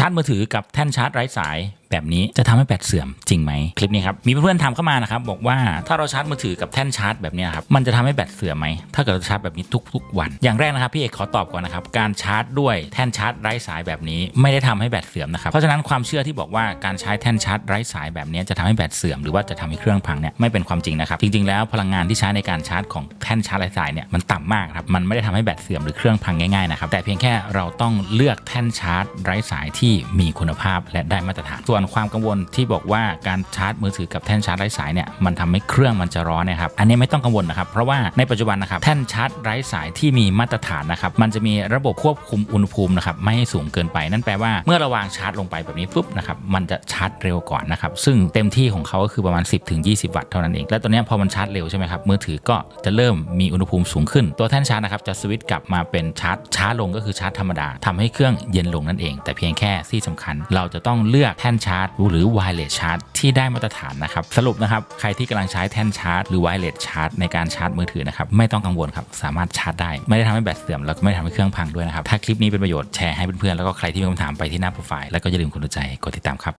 ชาร์จมือถือกับแท่นชาร์จไร้สาย แบบนี้จะทำให้แบตเสื่อมจริงไหมคลิปนี้ครับมีเพื่อนๆถาเข้ามานะครับบอกว่าถ้าเราชาร์จมือถือกับแท่นชาร์จแบบนี้ครับมันจะทำให้แบตเสื่อมไหมถ้าเกิดเราชาร์จแบบนี้ทุกๆวัน อย่างแรกนะครับพี่เอกขอตอบก่อนนะครับการชาร์จด้วยแท่นชาร์จไร้สายแบบนี้ไม่ได้ทำให้แบตเสื่อมนะครับเพราะฉะนั้นความเชื่อที่บอกว่าการใช้แท่นชาร์จไร้สายแบบนี้จะทำให้แบตเสื่อมหรือว่าจะทำให้เครื่องพังเนี่ยไม่เป็นความจริงนะครับจริงๆ แล้วพลังงานที่ใช้ในการชาร์จของแท่นชาร์จไร้สายเนี่ยมันต่ำมากครับมันไม่ได้ทำให้แบตเสื่อมหรือเครื่องพังง่ายๆนะครับแต่เพียงแค่เราต้องเลือกแท่นชาร์จไร้สายที่มีคุณภาพและได้มาตรฐานส่วนความกังวลที่บอกว่าการชาร์จมือถือกับแท่นชาร์จไร้สายเนี่ยมันทำให้เครื่องมันจะร้อนนะครับอันนี้ไม่ต้องกังวลนะครับเพราะว่าในปัจจุบันนะครับแท่นชาร์จไร้สายที่มีมาตรฐานนะครับมันจะมีระบบควบคุมอุณหภูมินะครับไม่ให้สูงเกินไป นั่นแปลว่าเมื่อเระวางชาร์จลงไปแบบนี้ปุ๊บนะครับมันจะชาร์จเร็วก่อนนะครับซึ่งเต็มที่ของเขาก็คือประมาณ 10ถึง20 วัตต์เท่านั้นเองและตัวนี้พอมันชาร์จเร็วใช่ไหมครับมือถือก็จะเริ่มมีอุณหภูมิสูงขึ้น ตัวแท่นชาร์จนะครับจะสวิตช์กลับมาเป็นชาร์จช้าลงก็คือชาร์จธรรมดาทำให้เครื่องเย็นลงนั่นเอง แต่เพียงแค่ที่สำคัญเราจะต้องเลือกแท่นชาร์จหรือ wireless charge ที่ได้มาตรฐานนะครับ สรุปนะครับ ใครที่กำลังใช้แท่นชาร์จหรือ wireless charge ในการชาร์จมือถือนะครับ ไม่ต้องกังวลครับ สามารถชาร์จได้ ไม่ได้ทำให้แบตเสื่อม แล้วก็ไม่ได้ทำให้เครื่องพังด้วยนะครับ ถ้าคลิปนี้เป็นประโยชน์แชร์ให้เพื่อนๆ แล้วก็ใครที่มีคำถามไปที่หน้าโปรไฟล์ แล้วก็อย่าลืมกดหัวใจ กดติดตามครับ